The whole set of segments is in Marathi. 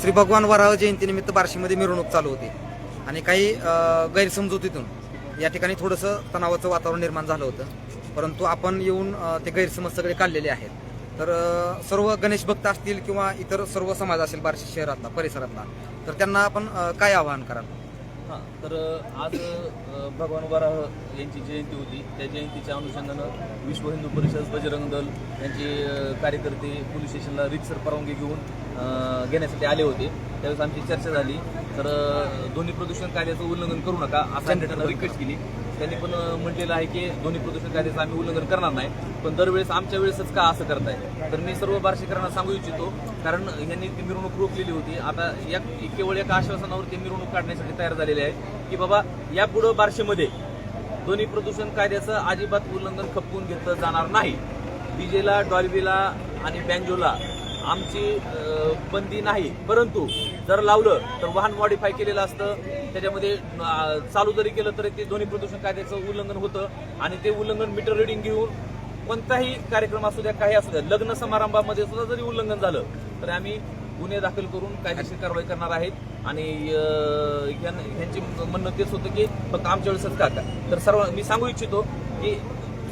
श्री भगवान वराह जयंतीनिमित्त बार्शीमध्ये मिरवणूक चालू होती. आणि काही गैरसमजुतीतून या ठिकाणी थोडंसं तणावाचं वातावरण निर्माण झालं होतं. परंतु आपण येऊन ते गैरसमज सगळे काढलेले आहेत. तर सर्व गणेश भक्त असतील किंवा इतर सर्व समाज असेल बार्शी शहरातला परिसरातला तर त्यांना आपण काय आवाहन कराल? हां तर आज भगवान वराह यांची जयंती होती. त्या जयंतीच्या अनुषंगानं विश्व हिंदू परिषद बजरंग दल यांचे कार्यकर्ते पोलीस स्टेशनला रितसर परवानगी घेऊन घेण्यासाठी आले होते. त्यावेळेस आमची चर्चा झाली. तर ध्वनी प्रदूषण कायद्याचं उल्लंघन करू नका असं रिक्वेस्ट केली. त्यांनी पण म्हटलेलं आहे की ध्वनी प्रदूषण कायद्याचं आम्ही उल्लंघन करणार नाही पण दरवेळेस आमच्या वेळेसच का असं करताय? तर मी सर्व बार्शीकरांना सांगू इच्छितो कारण यांनी ती मिरवणूक रोखलेली होती. आता या केवळ एका आश्वासनावर ते मिरवणूक काढण्यासाठी तयार झालेले आहे की बाबा यापुढं बार्शीमध्ये ध्वनी प्रदूषण कायद्याचं अजिबात उल्लंघन खपवून घेतलं जाणार नाही. डीजेला डॉल्बीला आणि बँजोला आमची बंदी नाही. परंतु जर लावलं तर वाहन मॉडीफाय केलेलं असतं. त्याच्यामध्ये चालू जरी केलं तरी ते ध्वनी प्रदूषण कायद्याचं उल्लंघन होतं. आणि ते उल्लंघन मीटर रिडिंग घेऊन कोणताही कार्यक्रम असू द्या काही असू द्या लग्न समारंभामध्ये सुद्धा जरी उल्लंघन झालं तर आम्ही गुन्हे दाखल करून कायदेशीर कारवाई करणार आहेत. आणि अ, म्हणणं तेच होतं की फक्त आमच्या वेळेसच का का? तर सर्व मी सांगू इच्छितो की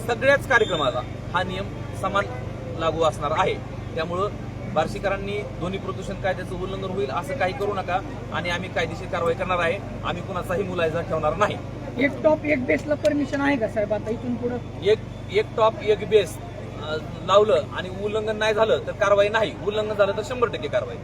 सगळ्याच कार्यक्रमाला हा नियम समान लागू असणार आहे. त्यामुळं बार्शीकरांनी ध्वनी प्रदूषण कायद्याचं उल्लंघन होईल असं काही करू नका. आणि आम्ही कायदेशीर कारवाई करणार आहे. आम्ही कुणाचाही मुलायजा ठेवणार नाही. एक टॉप एक बेसला परमिशन आहे का साहेब आता इथून पुढं? एक एक टॉप एक बेस लावलं आणि उल्लंघन नाही झालं तर कारवाई नाही. उल्लंघन झालं तर शंभर टक्के कारवाई.